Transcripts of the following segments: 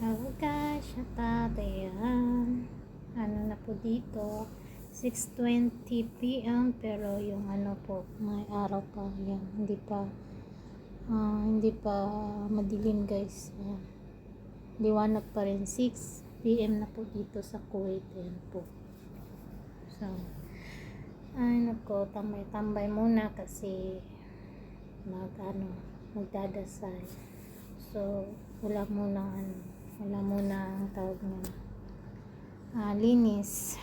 Hello guys, natatayan. Ano na po dito? 6.20 p.m. Pero yung ano po, may araw pa. Yan, hindi pa ah, hindi pa madilim guys. Yan. Liwanag pa rin. 6 p.m. na po dito sa Kuwait. Yan po. So, ay nako, tambay-tambay muna kasi mag ano, magdadasal. So, wala muna ano, wala muna ang tawag na ah, linis.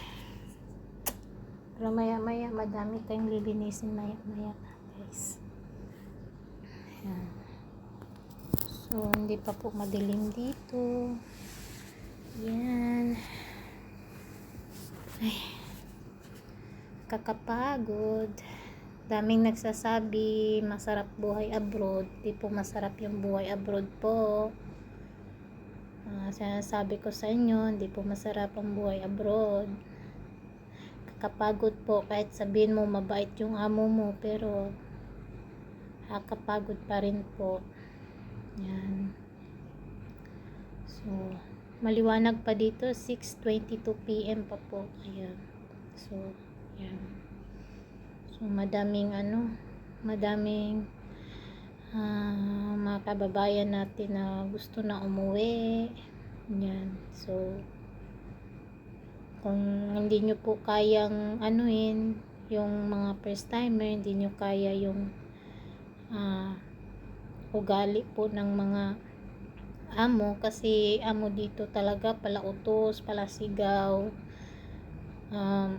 Pero maya maya, madami tayong lilinisin maya maya guys. Ayan. So, hindi pa po madilim dito. Yan. Ay. Kakapagod. Daming nagsasabi, masarap buhay abroad. Di po masarap yung buhay abroad po. Ah, sinasabi ko sa inyo, hindi po masarap ang buhay abroad. Kakapagod po, kahit sabihin mo mabait yung amo mo, pero kakapagod pa rin po. Yan. So, maliwanag pa dito, 6.22 p.m. pa po. Ayan. So, yan. So, madaming ano, madaming ah, mga kababayan natin na gusto na umuwi. Yan. So, kung hindi nyo po kayang anuin, yung mga first timer, hindi nyo kaya yung ah, ugali po ng mga amo kasi amo dito talaga pala utos, pala sigaw um,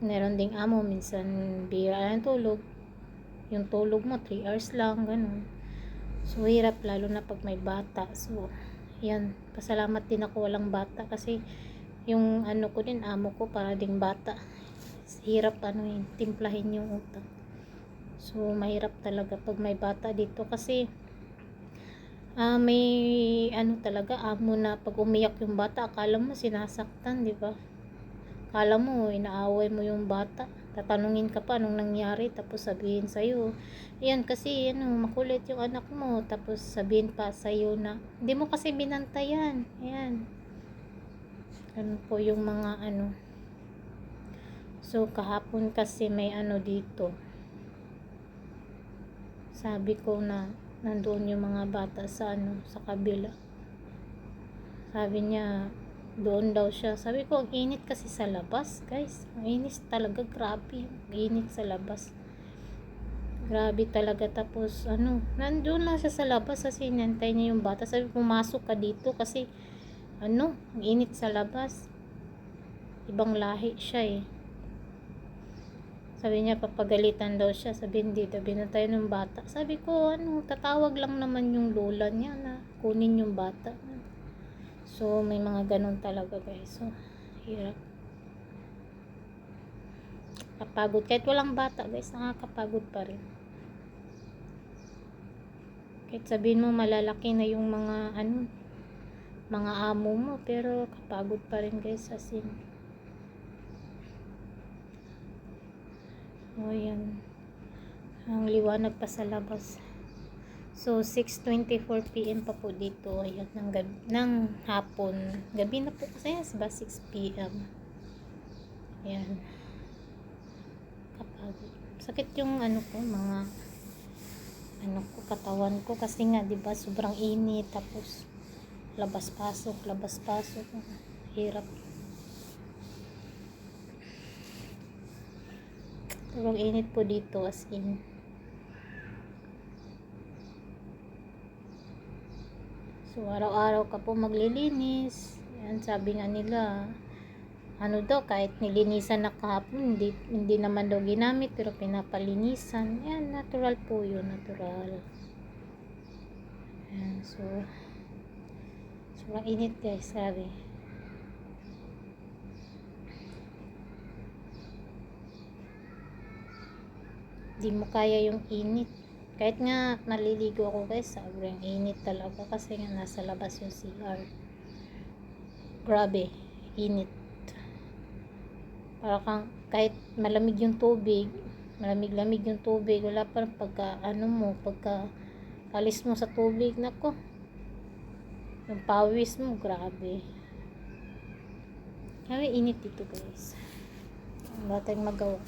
meron ding amo minsan bira ang tulog yung tulog mo 3 hours lang ganun. So hirap lalo na pag may bata. So yan. Pasalamat din ako walang bata kasi yung ano ko din amo ko para ding bata. Hirap ano yun timplahin yung utak. So mahirap talaga pag may bata dito kasi ah may ano talaga amo na pag umiyak yung bata akala mo sinasaktan di ba? Kala mo, inaaway mo yung bata. Tatanungin ka pa anong nangyari, tapos sabihin sa'yo. Yan kasi, ano, makulit yung anak mo. Tapos sabihin pa sa'yo na, hindi mo kasi binantayan. Ayan. Ano po yung mga ano. So, kahapon kasi may ano dito. Sabi ko na, nandoon yung mga bata sa ano, sa kabila. Sabi niya, doon daw siya. Sabi ko, ang init kasi sa labas, guys. Ang init talaga, grabe. Ang init sa labas. Grabe talaga. Tapos, ano, nandun lang siya sa labas kasi nantay niya yung bata. Sabi, pumasok ka dito kasi, ano, ang init sa labas. Ibang lahi siya eh. Sabi niya, papagalitan daw siya. Sabi, hindi daw, binatay ng bata. Sabi ko, ano, tatawag lang naman yung lola niya na kunin yung bata. So, may mga ganun talaga guys. So, hirap. Kapagod. Kahit walang bata guys, nakakapagod pa rin. Kahit sabihin mo malalaki na yung mga ano, mga amo mo, pero kapagod pa rin guys as in. O yan. Ang liwanag pa sa labas. So, 6.24pm pa po dito. Ayan, ng, gabi, ng hapon. Gabi na po kasi ba 6pm. Ayan. Kapagod. Sakit yung ano ko, mga ano ko, katawan ko. Kasi nga, di ba sobrang init. Tapos, labas-pasok, labas-pasok. Hirap. Sobrang init po dito as in. So, araw-araw ka po maglilinis. Yan, sabi nga nila, ano daw, kahit nilinisan na kahapon, hindi, hindi naman daw ginamit, pero pinapalinisan. Yan, natural po yun, natural. Yan, so, sobrang init guys, sabi. Di mo kaya yung init. Kahit nga naliligo ako guys, sobrang init talaga kasi nga nasa labas yung CR. Grabe, init. Para kang, kahit malamig yung tubig, malamig-lamig yung tubig, wala pa pagka, ano mo, pagka alis mo sa tubig, nako. Yung pawis mo, grabe. Kaya init dito guys. Wala tayong magawa.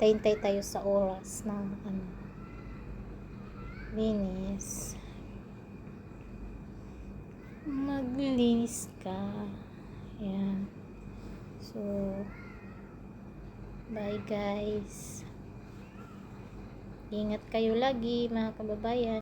Tayintay tayo sa oras ng ano. Linis. Maglinis ka. Ayan. So, bye guys. Ingat kayo lagi mga kababayan.